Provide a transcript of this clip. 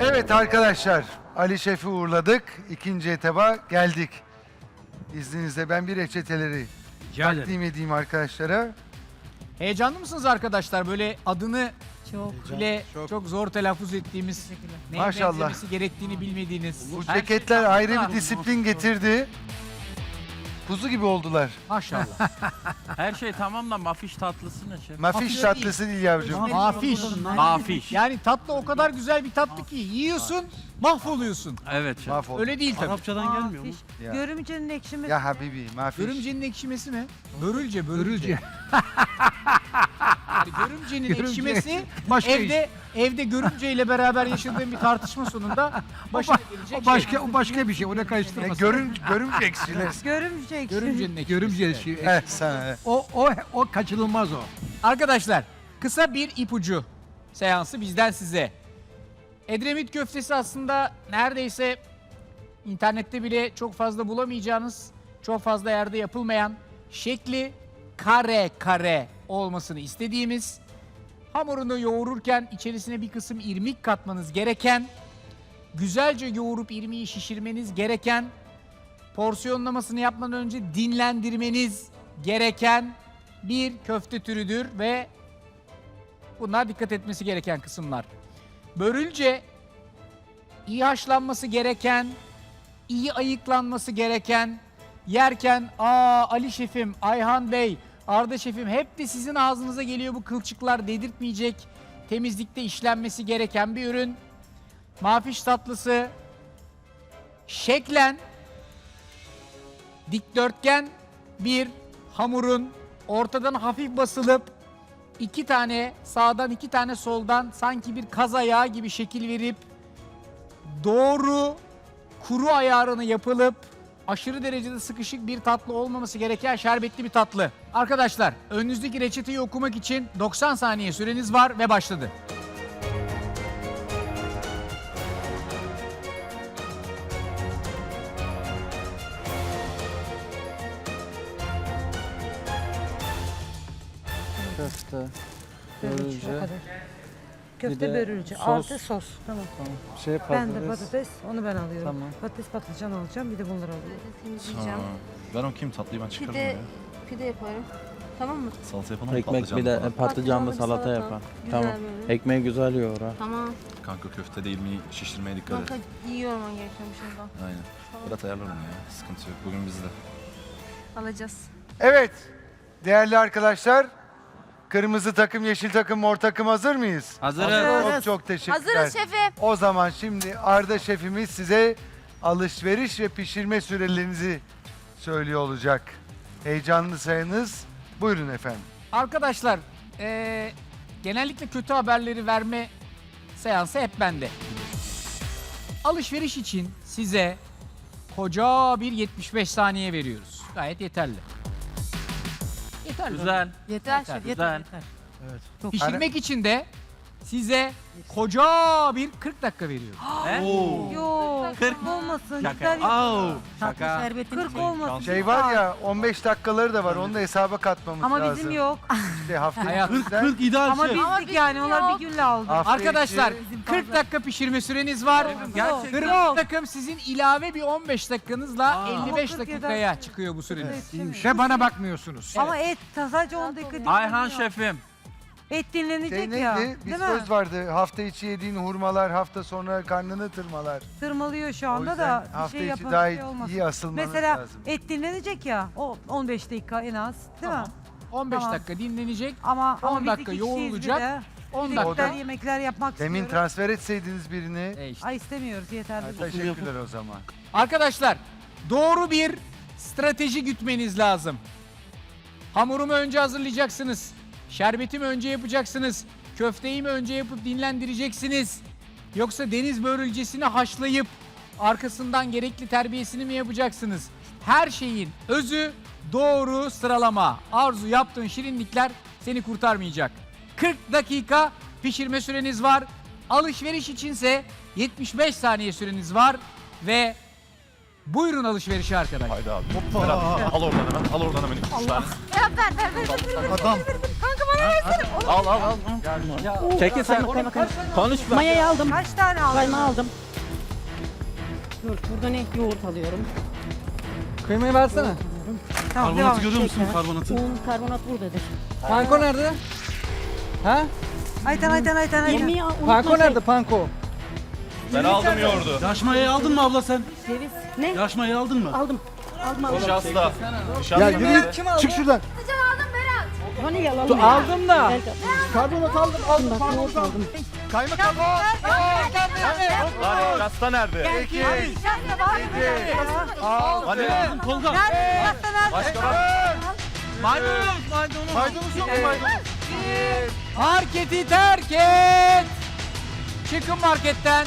Evet arkadaşlar, Ali Şef'i uğurladık. İkinci etaba geldik. İzninizle ben bir reçeteleri Rica ederim. takdim edeyim arkadaşlara. Heyecanlı mısınız arkadaşlar? Böyle adını Çok. bile çok, zor telaffuz ettiğimiz, neye Maşallah. benzemesi gerektiğini bilmediğiniz. Bu Her şey ceketler ayrı bir disiplin getirdi. Kuzu gibi oldular. Maşallah. Her şey tamam da mafiş tatlısı ne şef? Mafiş Mafiş tatlısı değil yavrucuğum. Mafiş. Mafiş. Yani tatlı o kadar güzel bir tatlı ki yiyorsun, mahvoluyorsun. Evet şef. Mahvoldu. Öyle değil tabii. Arapçadan gelmiyor mu? Ya. Görümcenin ekşimesi. Ya Habibi, mafiş. Görümcenin ekşimesi mi? Börülce, börülce. Yani görümcenin Görümce. ekşimesi Başka evde evde görümce ile beraber yaşadığım bir tartışma sonunda başına gelecek O şey. başka o başka bir şey. Ne, karıştırmasın. görün, görümce eksilir. Görümce ekşimesi. Görümcenin ekşimesi. Görümce şey. Evet sana. evet. O o o kaçınılmaz o. Arkadaşlar kısa bir ipucu seansı bizden size. Edremit köftesi aslında neredeyse internette bile çok fazla bulamayacağınız, çok fazla yerde yapılmayan şekli kare kare olmasını istediğimiz, hamurunu yoğururken içerisine bir kısım irmik katmanız gereken, güzelce yoğurup irmiği şişirmeniz gereken, porsiyonlamasını yapmadan önce dinlendirmeniz gereken bir köfte türüdür ve bunlar dikkat etmesi gereken kısımlar. Börülce iyi haşlanması gereken, iyi ayıklanması gereken, yerken aa Ali şefim, Ayhan Bey, Arda şefim hep de sizin ağzınıza geliyor bu kılçıklar dedirtmeyecek, temizlikte işlenmesi gereken bir ürün. Mafiş tatlısı şeklen dikdörtgen bir hamurun ortadan hafif basılıp iki tane sağdan iki tane soldan sanki bir kaz ayağı gibi şekil verip doğru kuru ayarını yapılıp aşırı derecede sıkışık bir tatlı olmaması gereken şerbetli bir tatlı. Arkadaşlar önünüzdeki reçeteyi okumak için 90 saniye süreniz var ve başladı. Köfte, Börülce. Köfte de börülce. sos. Artı sos. Tamam. şey Ben de patates. patates. Onu ben alıyorum. Tamam. Patates patlıcan alacağım. Bir de bunları alıyorum. temizleyeceğim. Ben o kim tatlıyı ben çıkarırım Pide, ya. pide yaparım. Tamam mı? Salata yapalım mı? Ekmek bir de Patlıcanlı e, patlıcanlı salata salata. yapar. Güzel Tamam. böyle. Ekmeği güzel yoğur ha. Tamam. falan. Kanka köfte değil mi? Şişirmeye dikkat Kanka et. yiyorum o gerekiyormuş ondan. Aynen. Fırat ayarlar onu ya. Sıkıntı yok. Bugün bizde. Alacağız. Evet, değerli arkadaşlar. Kırmızı takım, yeşil takım, mor takım hazır mıyız? Hazırız. Çok çok teşekkürler. Hazırız şefim. O zaman şimdi Arda şefimiz size alışveriş ve pişirme sürelerinizi söylüyor olacak. Heyecanlı sayınız. Buyurun efendim. Arkadaşlar eee, genellikle kötü haberleri verme seansı hep bende. Alışveriş için size koca bir 75 saniye veriyoruz. Gayet yeterli. Yeterli. Güzel. Yeter Yeter, şef. güzel. Yeter. yeter. Pişirmek için de size koca bir 40 dakika veriyoruz. Yok. 40 olmasın. Şaka. Yeter. Au. Tatlı Şaka. şerbetini 40 olmasın. Şey var ya 15 dakikaları da var. Onu da hesaba katmamız Ama lazım. bizim yok. İşte hafta Hayat. içinden 40 ideal Ama şef. bizdik yani. Onlar bir günle aldı. hafta Arkadaşlar içi- 40 dakika pişirme süreniz var. Gerçekten. Kırmızı takım sizin ilave bir 15 dakikanızla Aa. 55 Ama 40 dakikaya çıkıyor bu süreniz. Evet. Ve bana bakmıyorsunuz. Ama et sadece 10 dakika. Ayhan şefim. Et dinlenecek Şey ya. neydi? Bir Değil mi? söz vardı. Hafta içi yediğin hurmalar hafta sonra karnını tırmalar. Tırmalıyor şu anda yüzden da bir hafta şey içi yapalım daha şey olmaz. iyi asılmanız Mesela lazım. et dinlenecek ya. O 15 dakika en az. Değil Tamam. mi? 15 Tamam. dakika dinlenecek. Ama 10 ama biz dakika iki kişiyiz yoğrulacak. bir de. 10 Bir de dakika. yemekler yapmak Demin istiyorum. transfer etseydiniz birini. E işte. Ay istemiyoruz yeterli. Ha, Teşekkürler o zaman. Arkadaşlar doğru bir strateji gütmeniz lazım. Hamurumu önce hazırlayacaksınız. Şerbetimi önce yapacaksınız. Köfteyi mi önce yapıp dinlendireceksiniz? Yoksa deniz börülcesini haşlayıp arkasından gerekli terbiyesini mi yapacaksınız? Her şeyin özü doğru sıralama. Arzu yaptığın şirinlikler seni kurtarmayacak. 40 dakika pişirme süreniz var. Alışveriş içinse 75 saniye süreniz var ve buyurun alışverişe arkadaşlar. Haydi abi. Fırat al oradan hemen. Al oradan hemen. üç tane. Serap ver ver ver. Adam. Kanka bana versene. Al al al. Çekil sen. Konuşma. Mayayı aldım. Kaç tane aldın? Kaymağı aldım. Dur burada ne? Yoğurt alıyorum. Kıymayı versene. Tamam devam et. Görüyor musun karbonatı? Un, karbonat buradadır. Panko nerede? Ha? Ayten Ayten Ayten Ayten. Panko nerede panko? Ben aldım yoğurdu. Yaş mayayı aldın mı abla sen? Ceviz. Ne? Yaş mayayı aldın mı? Aldım. Aldım aldım. Nişasta. Ya yürü Kim aldı? çık şuradan. Hani yalan Aldım da. Karbonat aldım. Aldım. Yoğurt aldım. Kaymakam. Lan nişasta nerede? İki. Şahsa var mı? Al. Hani Tolga. başka var. Maydanoz maydanoz. Maydanoz yok mu maydanoz? Marketi terk et. Çıkın marketten.